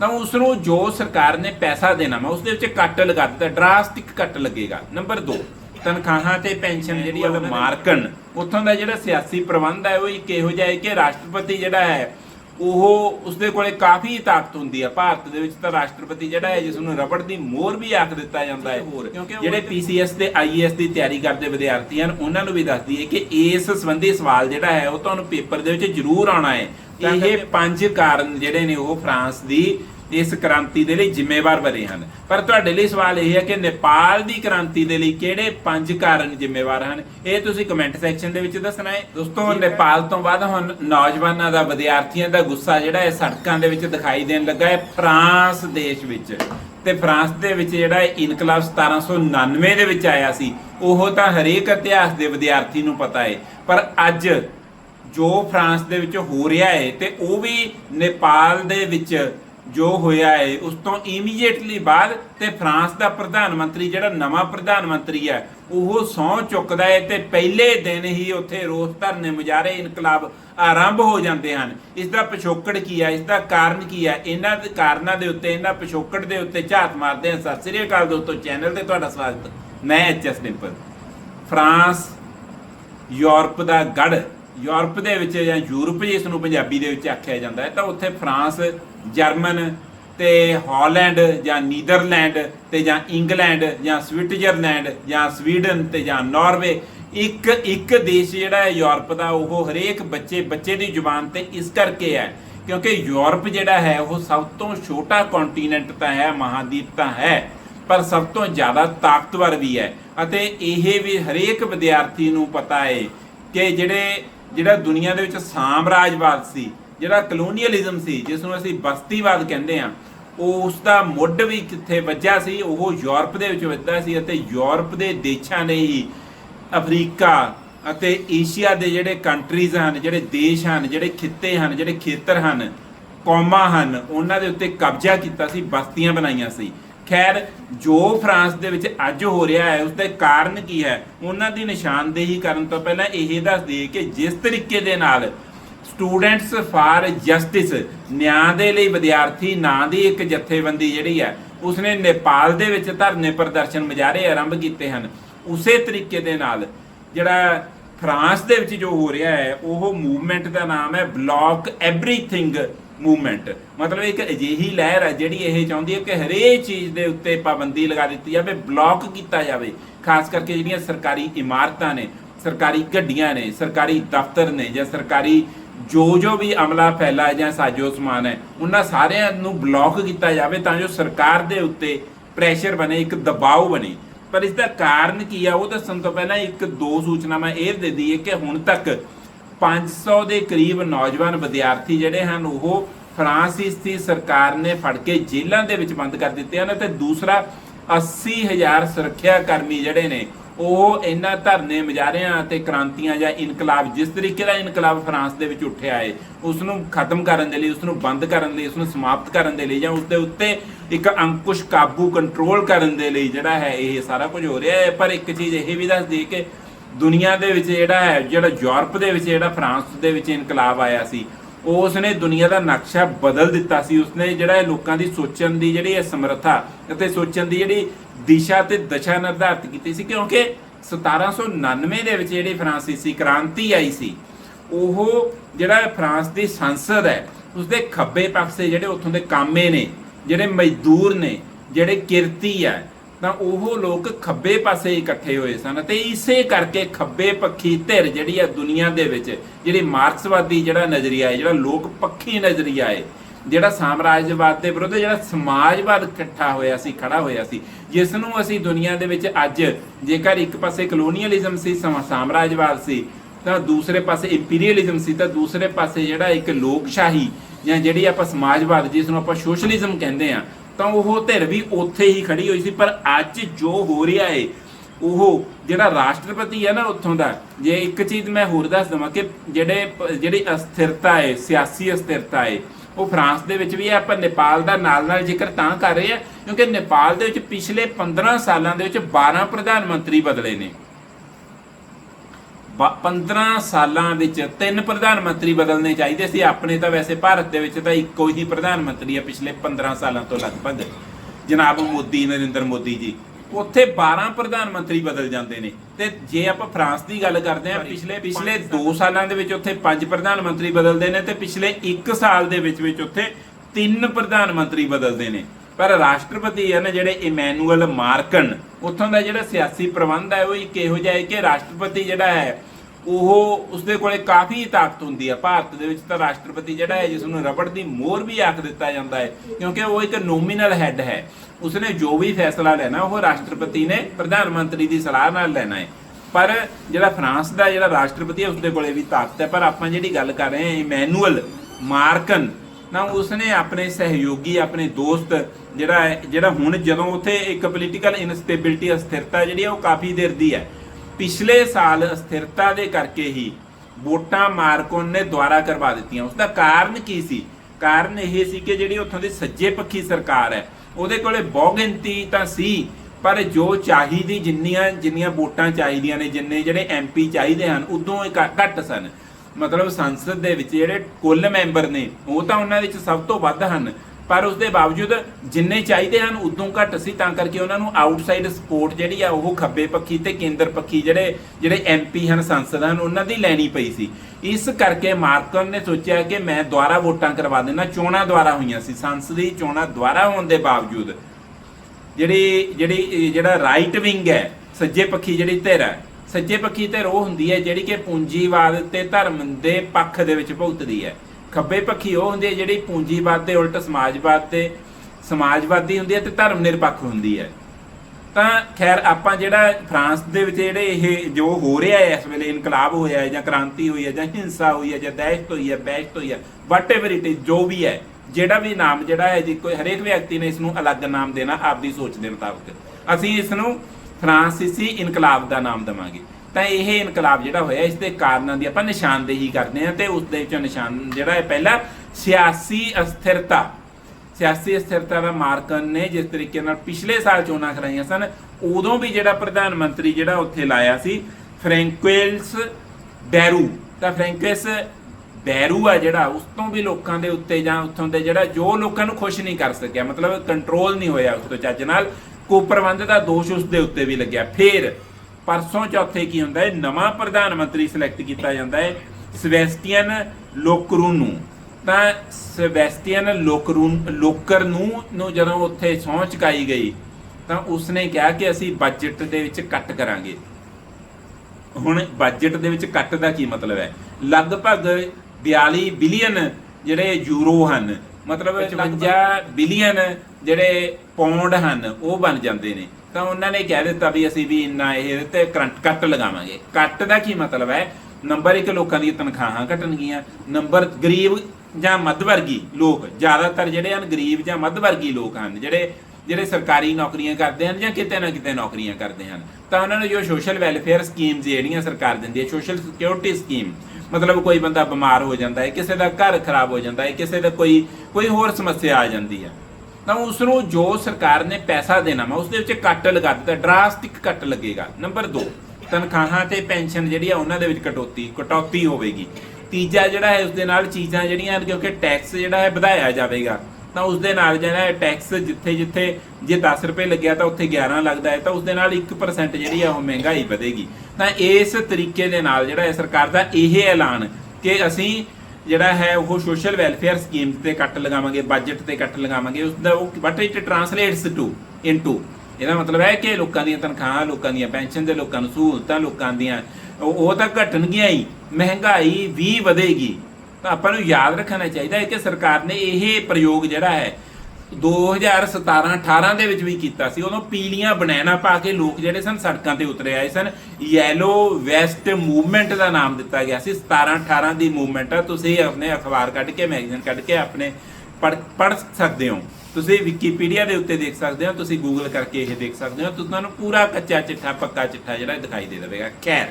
ਤਾਂ ਉਸ ਨੂੰ ਜੋ ਸਰਕਾਰ ਨੇ ਪੈਸਾ ਦੇਣਾ, ਮੈਂ ਉਸ ਦੇ ਵਿੱਚ ਕੱਟ ਲਗਾ ਦਿੱਤਾ, ਡਰਾਸਟਿਕ ਕੱਟ ਲੱਗੇਗਾ। ਨੰਬਰ 2 ਤਨਖਾਹਾਂ ਤੇ ਪੈਨਸ਼ਨ ਜਿਹੜੀ ਆ ਉਹ ਮਾਰਕਣ। ਉੱਥੋਂ ਦਾ ਜਿਹੜਾ ਸਿਆਸੀ ਪ੍ਰਬੰਧ ਹੈ, ਉਹ ਇੱਕ ਇਹੋ ਜਿਹਾ ਹੈ ਕਿ ਰਾਸ਼ਟਰਪਤੀ ਜਿਹੜਾ ਹੈ ਉਹ ਉਸਦੇ ਕੋਲੇ ਕਾਫੀ ਤਾਕਤ ਹੁੰਦੀ ਹੈ ਭਾਰਤ ਦੇ ਵਿੱਚ ਤਾਂ ਰਾਸ਼ਟਰਪਤੀ ਜਿਹੜਾ ਹੈ ਜਿਸ ਨੂੰ ਰਬੜ ਦੀ ਮੋਹਰ ਵੀ ਆਖ ਦਿੱਤਾ ਜਾਂਦਾ ਹੈ ਕਿਉਂਕਿ ਜਿਹੜੇ ਪੀਸੀਐਸ ਤੇ ਆਈਏਐਸ ਦੀ ਤਿਆਰੀ ਕਰਦੇ ਵਿਦਿਆਰਥੀ ਹਨ ਉਹਨਾਂ ਨੂੰ ਵੀ ਦੱਸਦੀ ਹੈ ਕਿ ਇਸ ਸੰਬੰਧੀ ਸਵਾਲ ਜਿਹੜਾ ਹੈ ਉਹ ਤੁਹਾਨੂੰ ਪੇਪਰ ਦੇ ਵਿੱਚ ਜ਼ਰੂਰ ਆਉਣਾ ਹੈ। ਇਹ ਪੰਜ ਕਾਰਨ ਜਿਹੜੇ ਨੇ ਉਹ ਫਰਾਂਸ ਦੀ ਇਸ ਕ੍ਰਾਂਤੀ ਦੇ ਲਈ ਜ਼ਿੰਮੇਵਾਰ ਬਣੇ ਹਨ। ਪਰ ਤੁਹਾਡੇ ਲਈ ਸਵਾਲ ਇਹ ਹੈ ਕਿ ਨੇਪਾਲ ਦੀ ਕ੍ਰਾਂਤੀ ਦੇ ਲਈ ਕਿਹੜੇ ਪੰਜ ਕਾਰਨ ਜ਼ਿੰਮੇਵਾਰ ਹਨ? ਇਹ ਤੁਸੀਂ ਕਮੈਂਟ ਸੈਕਸ਼ਨ ਦੇ ਵਿੱਚ ਦੱਸਣਾ ਹੈ। ਦੋਸਤੋ ਨੇਪਾਲ ਤੋਂ ਬਾਅਦ ਹੁਣ ਨੌਜਵਾਨਾਂ ਦਾ ਵਿਦਿਆਰਥੀਆਂ ਦਾ ਗੁੱਸਾ ਜਿਹੜਾ ਹੈ ਸੜਕਾਂ ਦੇ ਵਿੱਚ ਦਿਖਾਈ ਦੇਣ ਲੱਗਾ ਹੈ ਫਰਾਂਸ ਦੇਸ਼ ਵਿੱਚ। ਤੇ ਫਰਾਂਸ ਦੇ ਵਿੱਚ ਜਿਹੜਾ ਇਨਕਲਾਬ 1799 ਦੇ ਵਿੱਚ ਆਇਆ ਸੀ ਉਹ ਤਾਂ ਹਰੇਕ ਇਤਿਹਾਸ ਦੇ ਵਿਦਿਆਰਥੀ ਨੂੰ ਪਤਾ ਹੈ। ਪਰ ਅੱਜ ਜੋ ਫਰਾਂਸ ਦੇ ਵਿੱਚ ਹੋ ਰਿਹਾ ਹੈ ਤੇ ਉਹ ਵੀ ਨੇਪਾਲ ਦੇ ਵਿੱਚ ਜੋ ਹੋਇਆ ਹੈ, ਉਸ ਤੋਂ ਇਮੀਡੀਏਟਲੀ ਬਾਅਦ ਤੇ ਫਰਾਂਸ ਦਾ ਪ੍ਰਧਾਨ ਮੰਤਰੀ ਜਿਹੜਾ ਨਵਾਂ ਪ੍ਰਧਾਨ ਮੰਤਰੀ ਹੈ, ਉਹ ਸਹੁੰ ਚੁੱਕਦਾ ਹੈ ਤੇ ਪਹਿਲੇ ਦਿਨ ਹੀ ਉੱਥੇ ਰੋਸ ਧਰਨੇ ਮੁਜ਼ਾਹਰੇ ਇਨਕਲਾਬ ਆਰੰਭ ਹੋ ਜਾਂਦੇ ਹਨ। ਇਸ ਦਾ ਪਿਛੋਕੜ ਕੀ ਹੈ, ਇਸ ਦਾ ਕਾਰਨ ਕੀ ਹੈ? ਇਹਨਾਂ ਦੇ ਕਾਰਨਾਂ ਦੇ ਉੱਤੇ, ਇਹਨਾਂ ਪਿਛੋਕੜ ਦੇ ਉੱਤੇ ਝਾਤ ਮਾਰਦੇ ਹਾਂ। ਸਤਿ ਸ੍ਰੀ ਅਕਾਲ ਦੋਸਤੋ, ਚੈਨਲ ਤੇ ਤੁਹਾਡਾ ਸਵਾਗਤ। ਮੈਂ ਐਚਐਸ ਡਿੰਪਲ ਫਰਾਂਸ, ਯੂਰਪ ਦਾ ਗੜ ਯੂਰਪ ਦੇ ਵਿੱਚ ਜਾਂ ਯੂਰਪ ਜਿਸ ਨੂੰ ਪੰਜਾਬੀ ਦੇ ਵਿੱਚ ਆਖਿਆ ਜਾਂਦਾ ਹੈ, ਤਾਂ ਉੱਥੇ ਫਰਾਂਸ ਜਰਮਨ ਤੇ ਹਾਲੈਂਡ ਜਾਂ ਨੀਦਰਲੈਂਡ ਤੇ ਜਾਂ ਇੰਗਲੈਂਡ ਜਾਂ ਸਵਿਟਜ਼ਰਲੈਂਡ ਜਾਂ ਸਵੀਡਨ ਤੇ ਜਾਂ ਨਾਰਵੇ, ਇੱਕ ਇੱਕ ਦੇਸ਼ ਜਿਹੜਾ ਹੈ ਯੂਰਪ ਦਾ, ਉਹ ਹਰੇਕ ਬੱਚੇ ਬੱਚੇ ਦੀ ਜ਼ੁਬਾਨ ਤੇ ਇਸ ਕਰਕੇ ਹੈ, ਕਿਉਂਕਿ ਯੂਰਪ ਜਿਹੜਾ ਹੈ, ਉਹ ਸਭ ਤੋਂ ਛੋਟਾ ਕੰਟੀਨੈਂਟ ਤਾਂ ਹੈ, ਮਹਾਦੀਪ ਤਾਂ ਹੈ, ਪਰ ਸਭ ਤੋਂ ਜ਼ਿਆਦਾ ਤਾਕਤਵਰ ਵੀ ਹੈ। ਅਤੇ ਇਹ ਵੀ ਹਰੇਕ ਵਿਦਿਆਰਥੀ ਨੂੰ ਪਤਾ ਹੈ ਕਿ ਜਿਹੜੇ, ਜਿਹੜਾ ਦੁਨੀਆ ਦੇ ਵਿੱਚ ਸਾਮਰਾਜਵਾਦ ਸੀ ਜਿਹੜਾ ਕਲੋਨੀਅਲਿਜ਼ਮ ਸੀ ਜਿਸ ਨੂੰ ਅਸੀਂ ਬਸਤੀਵਾਦ ਕਹਿੰਦੇ ਆ ਉਹ ਉਸ ਦਾ ਮੁੱਢ ਵੀ ਕਿੱਥੇ ਵੱਜਿਆ ਸੀ, ਉਹ ਯੂਰਪ ਦੇ ਵਿੱਚ ਵੱਜਦਾ ਸੀ ਅਤੇ ਯੂਰਪ ਦੇ ਦੇਸ਼ਾਂ ਨੇ ਹੀ ਅਫਰੀਕਾ ਅਤੇ ਏਸ਼ੀਆ ਦੇ ਜਿਹੜੇ ਕੰਟਰੀਜ਼ ਹਨ, ਜਿਹੜੇ ਦੇਸ਼ ਹਨ, ਜਿਹੜੇ ਖਿੱਤੇ ਹਨ, ਜਿਹੜੇ ਖੇਤਰ ਹਨ, ਕੌਮਾਂ ਹਨ, ਉਹਨਾਂ ਦੇ ਉੱਤੇ ਕਬਜ਼ਾ ਕੀਤਾ ਸੀ, ਬਸਤੀਆਂ ਬਣਾਈਆਂ ਸੀ। ਖੈਰ, ਜੋ ਫਰਾਂਸ ਦੇ ਵਿੱਚ ਅੱਜ ਹੋ ਰਿਹਾ ਹੈ ਉਸ ਦੇ ਕਾਰਨ ਕੀ ਹੈ? ਉਹਨਾਂ ਦੀ ਨਿਸ਼ਾਨਦੇਹੀ ਕਰਨ ਤੋਂ ਪਹਿਲਾਂ ਇਹ ਦੱਸ ਦਈਏ ਕਿ ਜਿਸ ਤਰੀਕੇ ਦੇ ਨਾਲ ਸਟੂਡੈਂਟਸ ਫਾਰ ਜਸਟਿਸ ਨਿਆਂ ਦੇ ਲਈ ਵਿਦਿਆਰਥੀ ਨਾਂ ਦੀ ਇੱਕ ਜਥੇਬੰਦੀ ਜਿਹੜੀ ਹੈ ਉਸਨੇ ਨੇਪਾਲ ਦੇ ਵਿੱਚ ਧਰਨੇ ਪ੍ਰਦਰਸ਼ਨ ਮੁਜ਼ਾਹਰੇ ਆਰੰਭ ਕੀਤੇ ਹਨ ਉਸੇ ਤਰੀਕੇ ਦੇ ਨਾਲ ਜਿਹੜਾ ਫਰਾਂਸ ਦੇ ਵਿੱਚ ਜੋ ਹੋ ਰਿਹਾ ਹੈ ਉਹ ਮੂਵਮੈਂਟ ਦਾ ਨਾਮ ਹੈ ਬਲੌਕ ਐਵਰੀਥਿੰਗ ਮੂਵਮੈਂਟ ਮਤਲਬ ਇੱਕ ਅਜਿਹੀ ਲਹਿਰ ਹੈ ਜਿਹੜੀ ਇਹ ਚਾਹੁੰਦੀ ਹੈ ਕਿ ਹਰੇਕ ਚੀਜ਼ ਦੇ ਉੱਤੇ ਪਾਬੰਦੀ ਲਗਾ ਦਿੱਤੀ ਜਾਵੇ ਬਲੌਕ ਕੀਤਾ ਜਾਵੇ ਖਾਸ ਕਰਕੇ ਜਿਹੜੀਆਂ ਸਰਕਾਰੀ ਇਮਾਰਤਾਂ ਨੇ ਸਰਕਾਰੀ ਗੱਡੀਆਂ ਨੇ ਸਰਕਾਰੀ ਦਫ਼ਤਰ ਨੇ ਜਾਂ ਸਰਕਾਰੀ ਜੋ ਜੋ ਵੀ ਅਮਲਾ ਫੈਲਾ ਜਾਂ ਸਾਜੋ ਸਮਾਨ ਹੈ, ਉਹਨਾਂ ਸਾਰਿਆਂ ਨੂੰ ਬਲੌਕ ਕੀਤਾ ਜਾਵੇ ਤਾਂ ਜੋ ਸਰਕਾਰ ਦੇ ਉੱਤੇ ਪ੍ਰੈਸ਼ਰ ਬਣੇ, ਇੱਕ ਦਬਾਅ ਬਣੇ। ਪਰ ਇਸ ਦਾ ਕਾਰਨ ਕੀ ਆ? ਉਹ ਦੱਸਣ ਤੋਂ ਪਹਿਲਾਂ ਇੱਕ ਦੋ ਸੂਚਨਾਵਾਂ ਇਹ ਦੇ ਦਈਏ ਕਿ ਹੁਣ ਤੱਕ 500 ਦੇ ਕਰੀਬ ਨੌਜਵਾਨ ਵਿਦਿਆਰਥੀ ਜਿਹੜੇ ਹਨ, ਉਹ ਫਰਾਂਸਿਸ ਦੀ ਸਰਕਾਰ ਨੇ ਫੜ ਕੇ ਜੇਲ੍ਹਾਂ ਦੇ ਵਿੱਚ ਬੰਦ ਕਰ ਦਿੱਤੇ ਹਨ ਤੇ ਦੂਸਰਾ 80000 ਸੁਰੱਖਿਆ ਕਰਮੀ ਜਿਹੜੇ ਨੇ ਉਹ ਇਹਨਾਂ ਧਰਨੇ ਮੁਜ਼ਾਹਰਿਆਂ ਤੇ ਕ੍ਰਾਂਤੀਆਂ ਜਾਂ ਇਨਕਲਾਬ, ਜਿਸ ਤਰੀਕੇ ਦਾ ਇਨਕਲਾਬ ਫਰਾਂਸ ਦੇ ਵਿੱਚ ਉੱਠਿਆ ਹੈ ਉਸ ਨੂੰ ਖਤਮ ਕਰਨ ਦੇ ਲਈ ਉਸ ਨੂੰ ਬੰਦ ਕਰਨ ਲਈ ਉਸ ਨੂੰ ਸਮਾਪਤ ਕਰਨ ਦੇ ਲਈ ਜਾਂ ਉਸ ਦੇ ਉੱਤੇ ਇੱਕ ਅੰਕੁਸ਼ ਕਾਬੂ ਕੰਟਰੋਲ ਕਰਨ ਦੇ ਲਈ ਜਿਹੜਾ ਹੈ, ਇਹ ਸਾਰਾ ਕੁਝ ਹੋ ਰਿਹਾ ਹੈ। ਪਰ ਇੱਕ ਚੀਜ਼ ਇਹ ਵੀ ਦੱਸਦੀ ਦਈਏ ਕਿ ਦੁਨੀਆ ਦੇ ਵਿੱਚ ਜਿਹੜਾ ਹੈ, ਜਿਹੜਾ ਯੂਰਪ ਦੇ ਵਿੱਚ ਜਿਹੜਾ ਫਰਾਂਸ ਦੇ ਵਿੱਚ ਇਨਕਲਾਬ ਆਇਆ ਸੀ ਉਸ ਨੇ ਦੁਨੀਆ ਦਾ ਨਕਸ਼ਾ ਬਦਲ ਦਿੱਤਾ ਸੀ। ਉਸਨੇ ਜਿਹੜਾ ਲੋਕਾਂ ਦੀ ਸੋਚਣ ਦੀ ਜਿਹੜੀ ਹੈ ਸਮਰੱਥਾ ਅਤੇ ਸੋਚਣ ਦੀ ਜਿਹੜੀ ਦਿਸ਼ਾ ਤੇ ਦਸ਼ਾ ਨਿਰਧਾਰਿਤ ਕੀਤੀ ਸੀ ਕਿਉਂਕਿ 1799 ਦੇ ਵਿੱਚ ਜਿਹੜੀ ਫਰਾਂਸੀਸੀ ਕ੍ਰਾਂਤੀ ਆਈ ਸੀ, ਉਹ ਜਿਹੜਾ ਫਰਾਂਸ ਦੀ ਸੰਸਦ ਹੈ, ਉਸਦੇ ਖੱਬੇ ਪਾਸੇ ਜਿਹੜੇ ਉੱਥੋਂ ਦੇ ਕਾਮੇ ਨੇ, ਜਿਹੜੇ ਮਜ਼ਦੂਰ ਨੇ, ਜਿਹੜੇ ਕਿਰਤੀ ਹੈ, ਤਾਂ ਉਹ ਲੋਕ ਖੱਬੇ ਪਾਸੇ ਇਕੱਠੇ ਹੋਏ ਸਨ ਤੇ ਇਸੇ ਕਰਕੇ ਖੱਬੇ ਪੱਖੀ ਧਿਰ ਜਿਹੜੀ ਹੈ ਦੁਨੀਆ ਦੇ ਵਿੱਚ, ਜਿਹੜੀ ਮਾਰਕਸਵਾਦੀ ਜਿਹੜਾ ਨਜ਼ਰੀਆ ਹੈ, ਜਿਹੜਾ ਲੋਕ ਪੱਖੀ ਨਜ਼ਰੀਆ ਹੈ ਜਿਹੜਾ ਸਾਮਰਾਜਵਾਦ ਦੇ ਵਿਰੁੱਧ ਜਿਹੜਾ ਸਮਾਜਵਾਦ ਇਕੱਠਾ ਹੋਇਆ ਸੀ, ਖੜਾ ਹੋਇਆ ਸੀ ਜਿਸ ਨੂੰ ਅਸੀਂ ਦੁਨੀਆ ਦੇ ਵਿੱਚ ਅੱਜ ਜੇਕਰ ਇੱਕ ਪਾਸੇ ਕਲੋਨੀਅਲਿਜ਼ਮ ਸੀ ਸਾਮਰਾਜਵਾਦ ਸੀ, ਤਾਂ ਦੂਸਰੇ ਪਾਸੇ ਇੰਪੀਰੀਅਲਿਜ਼ਮ ਸੀ, ਤਾਂ ਦੂਸਰੇ ਪਾਸੇ ਜਿਹੜਾ ਇੱਕ ਲੋਕਸ਼ਾਹੀ ਜਾਂ ਜਿਹੜੀ ਆਪਾਂ ਸਮਾਜਵਾਦ ਜਿਸ ਨੂੰ ਆਪਾਂ ਸੋਸ਼ਲਿਜ਼ਮ ਕਹਿੰਦੇ ਆ ਤਾਂ ਉਹ ਧਿਰ ਵੀ ਉੱਥੇ ਹੀ ਖੜੀ ਹੋਈ ਸੀ, ਪਰ ਅੱਜ ਜੋ ਹੋ ਰਿਹਾ ਏ, ਉਹ ਜਿਹੜਾ ਰਾਸ਼ਟਰਪਤੀ ਹੈ ਨਾ ਉੱਥੋਂ ਦਾ, ਜੇ ਇੱਕ ਚੀਜ਼ ਮੈਂ ਹੋਰ ਦੱਸ ਦਵਾਂ ਕਿ ਜਿਹੜੇ, ਜਿਹੜੀ ਅਸਥਿਰਤਾ ਹੈ ਸਿਆਸੀ ਅਸਥਿਰਤਾ ਏ ਉਹ ਫਰਾਂਸ ਦੇ ਵਿੱਚ ਵੀ ਹੈ, ਆਪਾਂ ਨੇਪਾਲ ਦਾ ਨਾਲ ਨਾਲ ਜ਼ਿਕਰ ਤਾਂ ਕਰ ਰਹੇ ਆ ਕਿਉਂਕਿ ਨੇਪਾਲ ਦੇ ਵਿੱਚ ਪਿਛਲੇ 15 ਸਾਲਾਂ ਦੇ ਵਿੱਚ 12 ਪ੍ਰਧਾਨ ਮੰਤਰੀ ਬਦਲੇ ਨੇ। ਬ- 15 ਸਾਲਾਂ ਵਿੱਚ ਤਿੰਨ ਪ੍ਰਧਾਨ ਮੰਤਰੀ ਬਦਲਨੇ ਚਾਹੀਦੇ ਸੀ। ਆਪਣੇ ਤਾਂ ਵੈਸੇ ਭਾਰਤ ਦੇ ਵਿੱਚ ਤਾਂ ਇੱਕੋ ਹੀ ਪ੍ਰਧਾਨ ਮੰਤਰੀ ਹੈ ਪਿਛਲੇ 15 ਸਾਲਾਂ ਤੋਂ ਲਗਭਗ। ਜਨਾਬ ਮੋਦੀ, ਨਰਿੰਦਰ ਮੋਦੀ ਜੀ। ਉੱਥੇ 12 ਪ੍ਰਧਾਨ ਮੰਤਰੀ ਬਦਲ ਜਾਂਦੇ ਨੇ। ਤੇ ਜੇ ਆਪਾਂ ਫਰਾਂਸ ਦੀ ਗੱਲ ਕਰਦੇ ਹਾਂ ਪਿਛਲੇ ਪਿਛਲੇ 2 ਸਾਲਾਂ ਦੇ ਵਿੱਚ ਉੱਥੇ 5 ਪ੍ਰਧਾਨ ਮੰਤਰੀ ਬਦਲਦੇ ਨੇ ਤੇ ਪਿਛਲੇ 1 ਸਾਲ ਦੇ ਵਿੱਚ ਵਿੱਚ ਉੱਥੇ 3 ਪ੍ਰਧਾਨ ਮੰਤਰੀ ਬਦਲਦੇ ਨੇ। ਪਰ ਰਾਸ਼ਟਰਪਤੀ ਹੈ ਨਾ ਜਿਹੜੇ ਇਮੈਨੂਅਲ ਮਾਰਕਨ ਉੱਥੋਂ ਦਾ ਜਿਹੜਾ ਸਿਆਸੀ ਪ੍ਰਬੰਧ ਹੈ ਉਹ ਇੱਕ ਇਹੋ ਜਿਹਾ ਹੈ ਕਿ ਰਾਸ਼ਟਰਪਤੀ ਜਿਹੜਾ ਹੈ ਉਹ ਉਸਦੇ ਕੋਲੇ ਕਾਫੀ ਤਾਕਤ ਹੁੰਦੀ ਹੈ ਭਾਰਤ ਦੇ ਵਿੱਚ ਤਾਂ ਰਾਸ਼ਟਰਪਤੀ ਜਿਹੜਾ ਹੈ, ਜਿਸ ਨੂੰ ਰਬੜ ਦੀ ਮੋਹਰ ਵੀ ਆਖ ਦਿੱਤਾ ਜਾਂਦਾ ਹੈ, ਕਿਉਂਕਿ ਉਹ ਇੱਕ ਨੋਮੀਨਲ ਹੈੱਡ ਹੈ। ਉਸਨੇ ਜੋ ਵੀ ਫੈਸਲਾ ਲੈਣਾ, ਉਹ ਰਾਸ਼ਟਰਪਤੀ ਨੇ ਪ੍ਰਧਾਨ ਮੰਤਰੀ ਦੀ ਸਲਾਹ ਨਾਲ ਲੈਣਾ ਹੈ। ਪਰ ਜਿਹੜਾ ਫਰਾਂਸ ਦਾ ਜਿਹੜਾ ਰਾਸ਼ਟਰਪਤੀ ਹੈ, ਉਸਦੇ ਕੋਲੇ ਵੀ ਤਾਕਤ ਹੈ। ਪਰ ਆਪਾਂ ਜਿਹੜੀ ਗੱਲ ਕਰ ਰਹੇ ਹਾਂ, ਇਮੈਨੂਅਲ ਮਾਰਕਨ, ਨਾ ਉਸਨੇ ਆਪਣੇ ਸਹਿਯੋਗੀ, ਆਪਣੇ ਦੋਸਤ ਜਿਹੜਾ ਹੈ, ਜਿਹੜਾ ਹੁਣ ਜਦੋਂ ਉੱਥੇ ਇੱਕ ਪੋਲੀਟੀਕਲ ਇਨਸਟੇਬਿਲਿਟੀ ਅਸਥਿਰਤਾ ਜਿਹੜੀ ਹੈ, ਉਹ ਕਾਫੀ ਦੇਰ ਦੀ ਹੈ। ਪਿਛਲੇ ਸਾਲ ਅਸਥਿਰਤਾ ਦੇ ਕਰਕੇ ਹੀ ਵੋਟਾਂ ਮਾਰਕੋਨ ਨੇ ਦੁਆਰਾ ਕਰਵਾ ਦਿੱਤੀਆਂ। ਉਸ ਦਾ ਕਾਰਨ ਕੀ ਸੀ? ਕਾਰਨ ਇਹ ਸੀ ਕਿ ਜਿਹੜੀ ਉੱਥੋਂ ਦੀ ਸੱਜੇ ਪੱਖੀ ਸਰਕਾਰ ਹੈ, ਉਹਦੇ ਕੋਲੇ ਬਹੁਗਿਣਤੀ ਤਾਂ ਸੀ, ਪਰ ਜੋ ਚਾਹੀਦੀ ਜਿੰਨੀਆਂ ਜਿੰਨੀਆਂ ਵੋਟਾਂ ਚਾਹੀਦੀਆਂ ਨੇ, ਜਿੰਨੇ ਜਿਹੜੇ ਐਮਪੀ ਚਾਹੀਦੇ ਹਨ, ਉਦੋਂ ਇਹ ਘੱਟ ਸਨ। ਮਤਲਬ ਸੰਸਦ ਦੇ ਵਿੱਚ ਜਿਹੜੇ ਕੁੱਲ ਮੈਂਬਰ ਨੇ, ਉਹ ਤਾਂ ਉਹਨਾਂ ਵਿੱਚ ਸਭ ਤੋਂ ਵੱਧ ਹਨ। ਪਰ ਉਸ ਦੇ ਬਾਵਜੂਦ ਜਿੰਨੇ ਚਾਹੀਦੇ ਹਨ, ਉਦੋਂ ਘੱਟ ਸੀ, ਤਾਂ ਕਰਕੇ ਉਹਨਾਂ ਨੂੰ ਆਊਟਸਾਈਡ ਸਪੋਰਟ ਜਿਹੜੀ ਆ, ਉਹ ਖੱਬੇ ਪੱਖੀ ਤੇ ਕੇਂਦਰ ਪੱਖੀ ਜਿਹੜੇ ਜਿਹੜੇ ਐਮਪੀ ਹਨ, ਸੰਸਦ ਹਨ ਉਹਨਾਂ ਦੀ ਲੈਣੀ ਪਈ ਸੀ। ਇਸ ਕਰਕੇ ਮਾਰਕਨ ਨੇ ਸੋਚਿਆ ਕਿ ਮੈਂ ਦੁਬਾਰਾ ਵੋਟਾਂ ਕਰਵਾ ਦੇਣਾ ਚੋਣਾਂ ਦੁਆਰਾ ਹੋਈਆਂ ਸੀ, ਸੰਸਦੀ ਚੋਣਾਂ ਦੁਆਰਾ ਹੋਣ ਦੇ ਬਾਵਜੂਦ। ਜਿਹੜੀ ਜਿਹੜੀ, ਜਿਹੜਾ ਰਾਈਟ ਵਿੰਗ ਹੈ, ਸੱਜੇ ਪੱਖੀ ਜਿਹੜੀ ਧਿਰ ਹੈ, ਸੱਜੇ ਪੱਖੀ ਧਿਰ ਉਹ ਹੁੰਦੀ ਹੈ ਜਿਹੜੀ ਕਿ ਪੂੰਜੀਵਾਦ ਤੇ ਧਰਮ ਦੇ ਪੱਖ ਦੇ ਵਿੱਚ ਭੁਗਤਦੀ ਹੈ। ਖੱਬੇ ਪੱਖੀ ਉਹ ਹੁੰਦੀ ਹੈ ਜਿਹੜੀ ਪੂੰਜੀਵਾਦ ਦੇ ਉਲਟ ਸਮਾਜਵਾਦ ਤੇ, ਸਮਾਜਵਾਦੀ ਹੁੰਦੀ ਹੈ ਤੇ ਧਰਮ ਨਿਰਪੱਖ ਹੁੰਦੀ ਹੈ। ਤਾਂ ਖੈਰ ਆਪਾਂ ਜਿਹੜਾ ਫਰਾਂਸ ਦੇ ਵਿੱਚ ਜਿਹੜੇ ਇਹ ਜੋ ਹੋ ਰਿਹਾ ਹੈ, ਇਸ ਵੇਲੇ ਇਨਕਲਾਬ ਹੋਇਆ ਹੈ ਜਾਂ ਕ੍ਰਾਂਤੀ ਹੋਈ ਹੈ ਜਾਂ ਹਿੰਸਾ ਹੋਈ ਹੈ ਜਾਂ ਦਹਿਸ਼ਤ ਹੋਈ ਹੈ, ਬਹਿਸ਼ਤ ਹੋਈ ਹੈ ਵਾਟਐਵਰ ਇਟ ਇਜ਼ ਜੋ ਵੀ ਹੈ, ਜਿਹੜਾ ਵੀ ਨਾਮ ਜਿਹੜਾ ਹੈ ਜੀ, ਕੋਈ ਹਰੇਕ ਵਿਅਕਤੀ ਨੇ ਇਸ ਨੂੰ ਅਲੱਗ ਨਾਮ ਦੇਣਾ, ਆਪਦੀ ਸੋਚ ਦੇ ਮੁਤਾਬਕ। ਅਸੀਂ ਇਸ ਨੂੰ ਫਰਾਂਸੀਸੀ ਇਨਕਲਾਬ ਦਾ ਨਾਮ ਦਵਾਂਗੇ। ਤਾਂ ਇਹ ਇਨਕਲਾਬ ਜਿਹੜਾ ਹੋਇਆ, ਇਸ ਦੇ ਕਾਰਨਾਂ ਦੀ ਆਪਾਂ ਨਿਸ਼ਾਨਦੇਹੀ ਕਰਦੇ ਹਾਂ ਤੇ ਉਸ ਦੇ ਵਿੱਚੋਂ ਨਿਸ਼ਾਨ ਜਿਹੜਾ ਹੈ ਪਹਿਲਾ, ਸਿਆਸੀ ਅਸਥਿਰਤਾ। ਸਿਆਸੀ ਅਸਥਿਰਤਾ ਦਾ ਮਾਰਕਨ ਨੇ ਜਿਸ ਤਰੀਕੇ ਨਾਲ ਪਿਛਲੇ ਸਾਲ ਚੋਣਾਂ ਕਰਾਈਆਂ ਸਨ, ਉਦੋਂ ਵੀ ਜਿਹੜਾ ਪ੍ਰਧਾਨ ਮੰਤਰੀ ਜਿਹੜਾ ਉੱਥੇ ਲਾਇਆ ਸੀ, ਫ੍ਰੈਂਕੁਇਲਸ ਬੈਰੂ। ਤਾਂ ਫ੍ਰੈਂਕੁਇਸ ਬੈਰੂ ਆ ਜਿਹੜਾ, ਉਸ ਤੋਂ ਵੀ ਲੋਕਾਂ ਦੇ ਉੱਤੇ ਜਾਂ ਉੱਥੋਂ ਦੇ ਜਿਹੜਾ, ਜੋ ਲੋਕਾਂ ਨੂੰ ਖੁਸ਼ ਨਹੀਂ ਕਰ ਸਕਿਆ, ਮਤਲਬ ਕੰਟਰੋਲ ਨਹੀਂ ਹੋਇਆ ਉਸ ਤੋਂ ਚੱਜ ਨਾਲ, ਕੁਪ੍ਰਬੰਧ ਦਾ ਦੋਸ਼ ਉਸ ਦੇ ਉੱਤੇ ਵੀ ਲੱਗਿਆ। ਫਿਰ ਪਰਸੋਂ ਚੌਥੇ ਕੀ ਹੁੰਦਾ ਹੈ? ਨਵਾਂ ਪ੍ਰਧਾਨ ਮੰਤਰੀ ਸਿਲੈਕਟ ਕੀਤਾ ਜਾਂਦਾ ਹੈ ਸਵੈਸਟੀਅਨ ਲੋਕਰੂਨੂ ਤਾਂ ਸਵੈਸਟੀਅਨ ਲੋਕਰੂਨ ਲੋਕਰ ਨੂੰ ਨੂੰ ਜਦੋਂ ਉੱਥੇ ਸਹੁੰ ਚੁਕਾਈ ਗਈ ਤਾਂ ਉਸਨੇ ਕਿਹਾ ਕਿ ਅਸੀਂ ਬਜਟ ਦੇ ਵਿੱਚ ਕੱਟ ਕਰਾਂਗੇ। ਹੁਣ ਬਜਟ ਦੇ ਵਿੱਚ ਕੱਟ ਦਾ ਕੀ ਮਤਲਬ ਹੈ? ਲਗਭਗ 42 ਬਿਲੀਅਨ ਜਿਹੜੇ ਯੂਰੋ ਹਨ ਮਤਲਬ 55 ਬਿਲੀਅਨ ਜਿਹੜੇ ਪੌਂਡ ਹਨ ਉਹ ਬਣ ਜਾਂਦੇ ਨੇ। ਤਾਂ ਉਹਨਾਂ ਨੇ ਕਹਿ ਦਿੱਤਾ ਵੀ ਅਸੀਂ ਵੀ ਇੰਨਾ ਇਹ ਤੇ ਕਰੰਟ ਕੱਟ ਲਗਾਵਾਂਗੇ। ਕੱਟ ਦਾ ਕੀ ਮਤਲਬ ਹੈ? ਨੰਬਰ 1 ਲੋਕਾਂ ਦੀਆਂ ਤਨਖਾਹਾਂ ਘਟਣਗੀਆਂ। ਨੰਬਰ ਗਰੀਬ ਜਾਂ ਮੱਧ ਵਰਗੀ ਲੋਕ, ਜ਼ਿਆਦਾਤਰ ਜਿਹੜੇ ਹਨ ਗਰੀਬ ਜਾਂ ਮੱਧ ਵਰਗੀ ਲੋਕ ਹਨ, ਜਿਹੜੇ ਜਿਹੜੇ ਸਰਕਾਰੀ ਨੌਕਰੀਆਂ ਕਰਦੇ ਹਨ ਜਾਂ ਕਿਤੇ ਨਾ ਕਿਤੇ ਨੌਕਰੀਆਂ ਕਰਦੇ ਹਨ। ਤਾਂ ਉਹਨਾਂ ਨੂੰ ਜੋ ਸੋਸ਼ਲ ਵੈਲਫੇਅਰ ਸਕੀਮਸ ਜਿਹੜੀਆਂ ਸਰਕਾਰ ਦਿੰਦੀ ਹੈ ਸੋਸ਼ਲ ਸਿਕਿਉਰਿਟੀ ਸਕੀਮ ਮਤਲਬ ਕੋਈ ਬੰਦਾ ਬਿਮਾਰ ਹੋ ਜਾਂਦਾ ਹੈ, ਕਿਸੇ ਦਾ ਘਰ ਖਰਾਬ ਹੋ ਜਾਂਦਾ ਹੈ, ਕਿਸੇ ਦਾ ਕੋਈ ਕੋਈ ਹੋਰ ਸਮੱਸਿਆ ਆ ਜਾਂਦੀ ਹੈ। ਤਾਂ ਉਸ ਨੂੰ ਜੋ ਸਰਕਾਰ ਨੇ ਪੈਸਾ ਦੇਣਾ ਵਾ ਉਸ ਦੇ ਵਿੱਚ ਕੱਟ ਲਗਾ ਦਿੱਤਾ, ਡਰਾਸਟਿਕ ਕੱਟ ਲੱਗੇਗਾ। ਨੰਬਰ 2 ਤਨਖਾਹਾਂ ਤੇ ਪੈਨਸ਼ਨ ਜਿਹੜੀ ਆ, ਉਹਨਾਂ ਦੇ ਵਿੱਚ ਕਟੌਤੀ ਕਟੌਤੀ ਹੋਵੇਗੀ। ਤੀਜਾ ਜਿਹੜਾ ਹੈ ਉਸ ਦੇ ਨਾਲ ਚੀਜ਼ਾਂ ਜਿਹੜੀਆਂ ਕਿਉਂਕਿ ਟੈਕਸ ਜਿਹੜਾ ਹੈ, ਵਧਾਇਆ ਜਾਵੇਗਾ। ਤਾਂ ਉਸ ਦੇ ਨਾਲ ਜਿਹੜਾ ਹੈ ਟੈਕਸ ਜਿੱਥੇ ਜਿੱਥੇ, ਜੇ 10 ਰੁਪਏ ਲੱਗਿਆ ਤਾਂ ਉੱਥੇ 11 ਲੱਗਦਾ ਹੈ, ਤਾਂ ਉਸ ਦੇ ਨਾਲ 1% ਜਿਹੜੀ ਆ, ਉਹ ਮਹਿੰਗਾਈ ਵਧੇਗੀ। ਤਾਂ ਇਸ ਤਰੀਕੇ ਦੇ ਨਾਲ ਜਿਹੜਾ ਹੈ, ਸਰਕਾਰ ਦਾ ਇਹ ਐਲਾਨ ਕਿ ਅਸੀਂ ਜਿਹੜਾ ਹੈ ਉਹ ਸੋਸ਼ਲ ਵੈਲਫੇਅਰ ਸਕੀਮਸ ਤੇ ਕੱਟ ਲਗਾਵਾਂਗੇ ਬਜਟ ਤੇ ਕੱਟ ਲਗਾਵਾਂਗੇ, ਉਸ ਦਾ ਉਹ what it translates to into ਇਹਦਾ ਮਤਲਬ ਹੈ ਕਿ ਲੋਕਾਂ ਦੀਆਂ ਤਨਖਾਹਾਂ, ਲੋਕਾਂ ਦੀਆਂ ਪੈਨਸ਼ਨ ਦੇ ਲੋਕਾਂ ਨੂੰ ਸਹੂਲਤਾਂ, ਲੋਕਾਂ ਦੀਆਂ, ਉਹ ਉਹ ਤਾਂ ਘਟਣਗੀਆਂ ਹੀ, ਮਹਿੰਗਾਈ ਵੀ ਵਧੇਗੀ। ਤਾਂ ਆਪਾਂ ਨੂੰ ਯਾਦ ਰੱਖਣਾ ਚਾਹੀਦਾ ਹੈ ਕਿ ਸਰਕਾਰ ਨੇ ਇਹ ਪ੍ਰਯੋਗ ਜਿਹੜਾ ਹੈ 2017-18 ਦੇ ਵਿੱਚ ਵੀ ਕੀਤਾ ਸੀ। ਉਦੋਂ ਪੀਲੀਆਂ ਬਨੈਣਾ ਪਾ ਕੇ ਲੋਕ ਜਿਹੜੇ ਸਨ, ਸੜਕਾਂ ਤੇ ਉਤਰੇ ਆਏ ਸਨ। ਯੈਲੋ ਵੈਸਟ ਮੂਵਮੈਂਟ ਦਾ ਨਾਮ ਦਿੱਤਾ ਗਿਆ ਸੀ। 17-18 ਦੀ ਮੂਵਮੈਂਟ ਆ। ਤੁਸੀਂ ਆਪਣੇ ਅਖਬਾਰ ਕੱਢ ਕੇ ਮੈਗਜ਼ੀਨ ਕੱਢ ਕੇ ਆਪਣੇ ਪੜ ਪੜ ਸਕਦੇ ਹੋ। ਤੁਸੀਂ ਵਿਕੀਪੀਡੀਆ ਦੇ ਉੱਤੇ ਦੇਖ ਸਕਦੇ ਹੋ, ਤੁਸੀਂ ਗੂਗਲ ਕਰਕੇ ਇਹ ਦੇਖ ਸਕਦੇ ਹੋ। ਤੁਹਾਨੂੰ ਪੂਰਾ ਕੱਚਾ ਚਿੱਠਾ, ਪੱਕਾ ਚਿੱਠਾ ਜਿਹੜਾ ਦਿਖਾਈ ਦੇ ਦੇਵੇਗਾ। ਖੈਰ,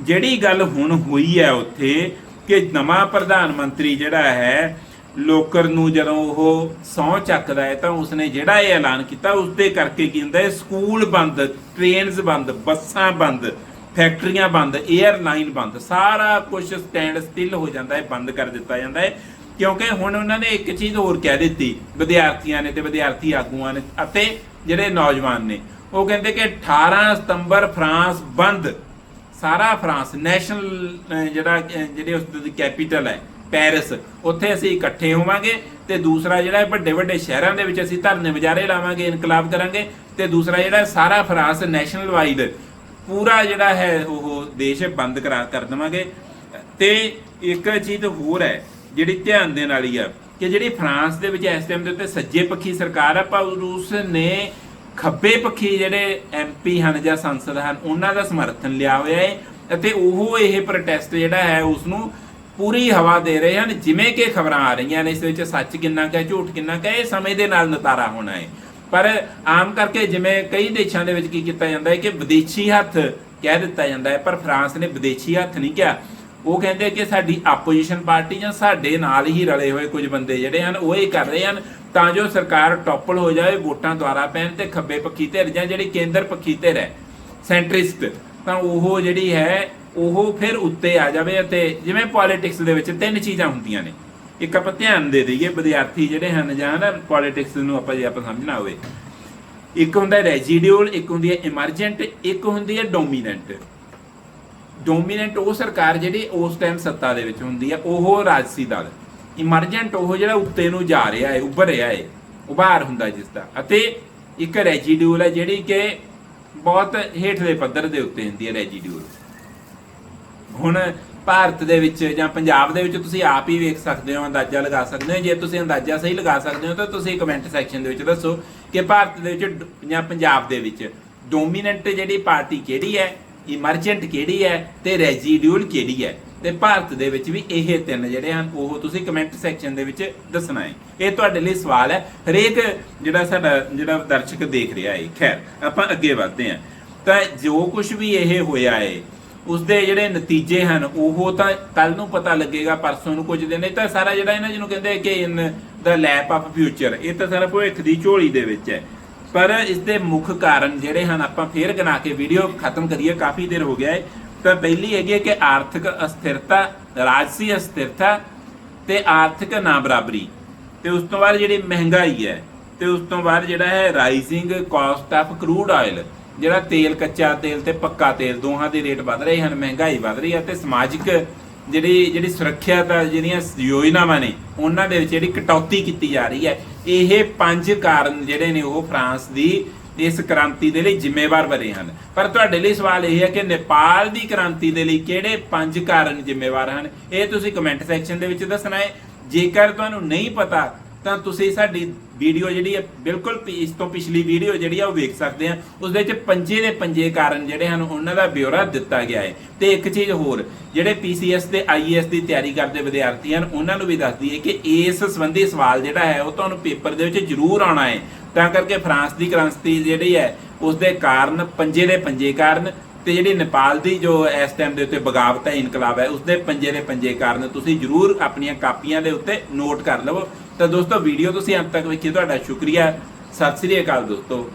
ਜਿਹੜੀ ਗੱਲ ਹੁਣ ਹੋਈ ਹੈ ਉੱਥੇ ਕਿ ਨਵਾਂ ਪ੍ਰਧਾਨ ਮੰਤਰੀ ਜਿਹੜਾ ਹੈ ਲੋਕਰ ਨੂੰ ਜਦੋਂ ਉਹ ਸਹੁੰ ਚੱਕਦਾ ਹੈ ਤਾਂ ਉਸਨੇ ਜਿਹੜਾ ਇਹ ਐਲਾਨ ਕੀਤਾ, ਉਸਦੇ ਕਰਕੇ ਕੀ ਹੁੰਦਾ ਹੈ? ਸਕੂਲ ਬੰਦ ਟ੍ਰੇਨਸ ਬੰਦ, ਬੱਸਾਂ ਬੰਦ, ਫੈਕਟਰੀਆਂ ਬੰਦ 에ਅਰਲਾਈਨ ਬੰਦ, ਸਾਰਾ ਕੁਝ ਸਟੈਂਡ ਸਟਿਲ ਹੋ ਜਾਂਦਾ ਹੈ, ਬੰਦ ਕਰ ਦਿੱਤਾ ਜਾਂਦਾ ਹੈ। ਕਿਉਂਕਿ ਹੁਣ ਉਹਨਾਂ ਨੇ ਇੱਕ ਚੀਜ਼ ਹੋਰ ਕਹਿ ਦਿੱਤੀ, ਵਿਦਿਆਰਥੀਆਂ ਨੇ ਤੇ ਵਿਦਿਆਰਥੀ ਆਗੂਆਂ ਨੇ ਅਤੇ ਜਿਹੜੇ ਨੌਜਵਾਨ ਨੇ। ਉਹ ਕਹਿੰਦੇ ਕਿ 18 ਸਤੰਬਰ ਫਰਾਂਸ ਬੰਦ, ਸਾਰਾ ਫਰਾਂਸ ਨੈਸ਼ਨਲ ਜਿਹੜਾ ਜਿਹੜੇ ਉਸ ਦੀ ਕੈਪੀਟਲ ਹੈ ਪੈਰਿਸ। ਉੱਥੇ ਅਸੀਂ ਇਕੱਠੇ ਹੋਵਾਂਗੇ ਤੇ ਦੂਸਰਾ ਜਿਹੜਾ ਵੱਡੇ ਵੱਡੇ ਸ਼ਹਿਰਾਂ ਦੇ ਵਿੱਚ ਅਸੀਂ ਧਰਨੇ ਮੁਜ਼ਾਹਰੇ ਲਾਵਾਂਗੇ, ਇਨਕਲਾਬ ਕਰਾਂਗੇ ਤੇ ਦੂਸਰਾ ਜਿਹੜਾ ਸਾਰਾ ਫਰਾਂਸ ਨੈਸ਼ਨਲ ਵਾਈਡ ਪੂਰਾ ਜਿਹੜਾ ਹੈ ਉਹ ਦੇਸ਼ ਬੰਦ ਕਰਾ ਕਰ ਦੇਵਾਂਗੇ। ਤੇ ਇੱਕ ਚੀਜ਼ ਹੋਰ ਹੈ ਜਿਹੜੀ ਧਿਆਨ ਦੇਣ ਵਾਲੀ ਆ ਕਿ ਜਿਹੜੀ ਫਰਾਂਸ ਦੇ ਵਿੱਚ ਇਸ ਟਾਈਮ ਦੇ ਉੱਤੇ ਸੱਜੇ ਪੱਖੀ ਸਰਕਾਰ ਆ ਪਰ ਉਸ ਨੇ ਖੱਬੇ ਪੱਖੀ ਜਿਹੜੇ ਐਮਪੀ ਹਨ ਜਾਂ ਸੰਸਦ ਹਨ, ਉਹਨਾਂ ਦਾ ਸਮਰਥਨ ਲਿਆ ਹੋਇਆ ਹੈ ਅਤੇ ਉਹ ਇਹ ਪ੍ਰੋਟੈਸਟ ਜਿਹੜਾ ਹੈ ਉਸ ਨੂੰ ਪੂਰੀ ਹਵਾ ਦੇ ਰਹੇ ਹਨ, ਜਿਵੇਂ ਕਿ ਖਬਰਾਂ ਆ ਰਹੀਆਂ ਨੇ, ਇਸ ਵਿੱਚ ਸੱਚ ਕਿੰਨਾ ਕੁ ਝੂਠ ਕਿੰਨਾ ਕੁ ਸਮੇਂ ਦੇ ਨਾਲ ਨਤਾਰਾ ਹੋਣਾ ਹੈ। ਪਰ ਆਮ ਕਰਕੇ ਜਿਵੇਂ ਕਈ ਦੇਸ਼ਾਂ ਦੇ ਵਿੱਚ ਕੀ ਕੀਤਾ ਜਾਂਦਾ ਹੈ ਕਿ ਵਿਦੇਸ਼ੀ ਹੱਥ ਕਹਿ ਦਿੱਤਾ ਜਾਂਦਾ ਹੈ, ਪਰ ਫਰਾਂਸ ਨੇ ਵਿਦੇਸ਼ੀ ਹੱਥ ਨਹੀਂ ਕਿਹਾ। ਉਹ ਕਹਿੰਦੇ ਕਿ ਸਾਡੀ ਆਪੋਜੀਸ਼ਨ ਪਾਰਟੀ ਜਾਂ ਸਾਡੇ ਨਾਲ ਹੀ ਰਲੇ ਹੋਏ ਕੁਝ ਬੰਦੇ ਜਿਹੜੇ ਹਨ, ਉਹ ਇਹ ਕਰ ਰਹੇ ਹਨ, ਤਾਂ ਜੋ ਸਰਕਾਰ ਟੌਪਲ ਹੋ ਜਾਵੇ ਵੋਟਾਂ ਦੁਆਰਾ ਪੈਣ ਤੇ ਖੱਬੇ ਪੱਖੀ ਧਿਰ ਜਾਂ ਜਿਹੜੀ ਕੇਂਦਰ ਪੱਖੀ ਧਿਰ ਹੈ, ਸੈਂਟਰਿਸਟ, ਤਾਂ ਉਹ ਜਿਹੜੀ ਹੈ ਉਹ ਫਿਰ ਉੱਤੇ ਆ ਜਾਵੇ ਅਤੇ ਜਿਵੇਂ ਪੋਲਿਟਿਕਸ ਦੇ ਵਿੱਚ ਤਿੰਨ ਚੀਜ਼ਾਂ ਹੁੰਦੀਆਂ ਨੇ। ਇੱਕ ਆਪਾਂ ਧਿਆਨ ਦੇ ਦਈਏ, ਵਿਦਿਆਰਥੀ ਜਿਹੜੇ ਹਨ ਜਾਂ ਨਾ ਪੋਲਿਟਿਕਸ ਨੂੰ ਆਪਾਂ ਜੇ ਆਪਾਂ ਸਮਝਣਾ ਹੋਵੇ। ਇੱਕ ਹੁੰਦਾ ਰੈਜ਼ੀਡਿਊਲ ਇੱਕ ਹੁੰਦੀ ਹੈ ਇਮਰਜੈਂਟ ਇੱਕ ਹੁੰਦੀ ਹੈ ਡੋਮੀਨੈਂਟ ਡੋਮੀਨੈਂਟ ਉਹ ਸਰਕਾਰ ਜਿਹੜੀ ਉਸ ਟਾਈਮ ਸੱਤਾ ਦੇ ਵਿੱਚ ਹੁੰਦੀ ਹੈ ਉਹ ਰਾਜਸੀ ਦਲ। ਇਮਰਜੈਂਟ ਉਹ ਜਿਹੜਾ ਉੱਤੇ ਨੂੰ ਜਾ ਰਿਹਾ ਹੈ, ਉੱਭਰ ਰਿਹਾ ਹੈ, ਉਭਾਰ ਹੁੰਦਾ ਜਿਸ ਦਾ। ਅਤੇ ਇੱਕ ਰੈਜ਼ੀਡਿਊਲ ਹੈ ਜਿਹੜੀ ਕਿ ਬਹੁਤ ਹੇਠਲੇ ਪੱਧਰ ਦੇ ਉੱਤੇ ਹੁੰਦੀ ਹੈ ਰੈਜ਼ੀਡਿਊਲ ਹੁਣ ਭਾਰਤ ਦੇ ਵਿੱਚ ਜਾਂ ਪੰਜਾਬ ਦੇ ਵਿੱਚ ਤੁਸੀਂ ਆਪ ਹੀ ਵੇਖ ਸਕਦੇ ਹੋ, ਅੰਦਾਜ਼ਾ ਲਗਾ ਸਕਦੇ ਹੋ। ਜੇ ਤੁਸੀਂ ਅੰਦਾਜ਼ਾ ਸਹੀ ਲਗਾ ਸਕਦੇ ਹੋ, ਤਾਂ ਤੁਸੀਂ ਕਮੈਂਟ ਸੈਕਸ਼ਨ ਦੇ ਵਿੱਚ ਦੱਸੋ ਕਿ ਭਾਰਤ ਦੇ ਵਿੱਚ ਜਾਂ ਪੰਜਾਬ ਦੇ ਵਿੱਚ ਡੋਮੀਨੈਂਟ ਜਿਹੜੀ ਪਾਰਟੀ ਕਿਹੜੀ ਹੈ ਇਮਰਜੈਂਟ ਕਿਹੜੀ ਹੈ ਤੇ ਰੈਜ਼ੀਡਿਊਲ ਕਿਹੜੀ ਹੈ। ਤੇ ਭਾਰਤ ਦੇ ਵਿੱਚ ਵੀ ਇਹ ਤਿੰਨ ਜਿਹੜੇ ਹਨ, ਉਹ ਤੁਸੀਂ ਕਮੈਂਟ ਸੈਕਸ਼ਨ ਦੇ ਵਿੱਚ ਦੱਸਣਾ ਹੈ। ਇਹ ਤੁਹਾਡੇ ਲਈ ਸਵਾਲ ਹੈ। ਹਰੇਕ ਜਿਹੜਾ ਸਾਡਾ, ਜਿਹੜਾ ਦਰਸ਼ਕ ਦੇਖ ਰਿਹਾ ਹੈ, ਖੈਰ, ਆਪਾਂ ਅੱਗੇ ਵਧਦੇ ਹਾਂ। ਤਾਂ ਜੋ ਕੁਝ ਵੀ ਇਹ ਹੋਇਆ ਹੈ ਉਸਦੇ ਜਿਹੜੇ ਨਤੀਜੇ ਹਨ, ਉਹ ਤਾਂ ਕੱਲ ਨੂੰ ਪਤਾ ਲੱਗੇਗਾ, ਪਰਸੋਂ ਨੂੰ ਕੁਝ ਦਿਨ ਇਹ ਤਾਂ ਸਾਰਾ ਜਿਹੜਾ ਇਹਨਾਂ ਜਿਹਨੂੰ ਕਹਿੰਦੇ ਕਿ in the lap of future ਇਹ ਤਾਂ ਸਾਰਾ ਭਵਿੱਖ ਦੀ ਝੋਲੀ ਦੇ ਵਿੱਚ ਹੈ। ਪਰ ਇਸ ਦੇ ਮੁੱਖ ਕਾਰਨ ਜਿਹੜੇ ਹਨ, ਆਪਾਂ ਫੇਰ ਗਿਣਾ ਕੇ ਵੀਡੀਓ ਖਤਮ ਕਰੀਏ, ਕਾਫੀ ਦੇਰ ਹੋ ਗਿਆ ਹੈ। ਤਾਂ ਪਹਿਲੀ ਹੈਗੀ ਹੈ ਕਿ ਆਰਥਿਕ ਅਸਥਿਰਤਾ, ਰਾਜਸੀ ਅਸਥਿਰਤਾ ਤੇ ਆਰਥਿਕ ਨਾ ਬਰਾਬਰੀ ਤੇ ਉਸ ਤੋਂ ਬਾਅਦ ਜਿਹੜੀ ਮਹਿੰਗਾਈ ਹੈ, ਤੇ ਉਸ ਤੋਂ ਬਾਅਦ ਜਿਹੜਾ ਹੈ rising cost of crude oil ਜਿਹੜਾ ਤੇਲ ਕੱਚਾ ਤੇਲ ਤੇ ਪੱਕਾ ਤੇਲ ਦੋਹਾਂ ਦੇ ਰੇਟ ਵੱਧ ਰਹੇ ਹਨ, ਮਹਿੰਗਾਈ ਵਧ ਰਹੀ ਹੈ ਤੇ ਸਮਾਜਿਕ ਜਿਹੜੀ ਜਿਹੜੀ ਸੁਰੱਖਿਆ ਦਾ ਜਿਹੜੀਆਂ ਯੋਜਨਾਵਾਂ ਨੇ, ਉਹਨਾਂ ਦੇ ਵਿੱਚ ਜਿਹੜੀ ਕਟੌਤੀ ਕੀਤੀ ਜਾ ਰਹੀ ਹੈ, ਇਹ ਪੰਜ ਕਾਰਨ ਜਿਹੜੇ ਨੇ ਉਹ ਫਰਾਂਸ ਦੀ ਇਸ ਕ੍ਰਾਂਤੀ ਦੇ ਲਈ ਜ਼ਿੰਮੇਵਾਰ ਬਣੇ ਹਨ। ਪਰ ਤੁਹਾਡੇ ਲਈ ਸਵਾਲ ਇਹ ਹੈ ਕਿ ਨੇਪਾਲ ਦੀ ਕ੍ਰਾਂਤੀ ਦੇ ਲਈ ਕਿਹੜੇ ਪੰਜ ਕਾਰਨ ਜ਼ਿੰਮੇਵਾਰ ਹਨ? ਇਹ ਤੁਸੀਂ ਕਮੈਂਟ ਸੈਕਸ਼ਨ ਦੇ ਵਿੱਚ ਦੱਸਣਾ ਹੈ। ਜੇਕਰ ਤੁਹਾਨੂੰ ਨਹੀਂ ਪਤਾ, ਤਾਂ ਤੁਸੀਂ ਸਾਡੀ ਵੀਡੀਓ ਜਿਹੜੀ ਹੈ, ਬਿਲਕੁਲ ਇਸ ਤੋਂ ਪਿਛਲੀ ਵੀਡੀਓ ਜਿਹੜੀ ਆ, ਉਹ ਵੇਖ ਸਕਦੇ ਆ। ਉਸ ਵਿੱਚ ਪੰਜੇ ਦੇ ਪੰਜੇ ਕਾਰਨ ਜਿਹੜੇ ਹਨ, ਉਹਨਾਂ ਦਾ ਬਿਊਰਾ ਦਿੱਤਾ ਗਿਆ ਹੈ। ਤੇ ਇੱਕ ਚੀਜ਼ ਹੋਰ, ਜਿਹੜੇ ਪੀਸੀਐਸ ਤੇ ਆਈਏਐਸ ਦੀ ਤਿਆਰੀ ਕਰਦੇ ਵਿਦਿਆਰਥੀ ਹਨ, ਉਹਨਾਂ ਨੂੰ ਵੀ ਦੱਸ ਦਈਏ ਕਿ ਇਸ ਸੰਬੰਧੀ ਸਵਾਲ ਜਿਹੜਾ ਹੈ, ਉਹ ਤੁਹਾਨੂੰ ਪੇਪਰ ਦੇ ਵਿੱਚ ਜ਼ਰੂਰ ਆਉਣਾ ਹੈ। ਤਾਂ ਕਰਕੇ ਫਰਾਂਸ ਦੀ ਕ੍ਰਾਂਤੀ ਜਿਹੜੀ ਹੈ, ਉਸ ਦੇ ਕਾਰਨ, ਪੰਜੇ ਦੇ ਪੰਜੇ ਕਾਰਨ ਤੇ ਜਿਹੜੀ ਨੇਪਾਲ ਦੀ ਜੋ ਇਸ ਟਾਈਮ ਦੇ ਉੱਤੇ ਬਗਾਵਤ ਹੈ, ਇਨਕਲਾਬ ਹੈ, ਉਸ ਦੇ ਪੰਜੇ ਦੇ ਪੰਜੇ ਕਾਰਨ ਤੁਸੀਂ ਜਰੂਰ ਆਪਣੀਆਂ ਕਾਪੀਆਂ ਦੇ ਉੱਤੇ ਨੋਟ ਕਰ ਲਵੋ। ਤਾਂ ਦੋਸਤੋ ਵੀਡੀਓ ਤੁਸੀਂ ਅੰਤ ਤੱਕ ਵੇਖੀ ਤੁਹਾਡਾ ਸ਼ੁਕਰੀਆ। ਸਤਿ ਸ੍ਰੀ ਅਕਾਲ ਦੋਸਤੋ।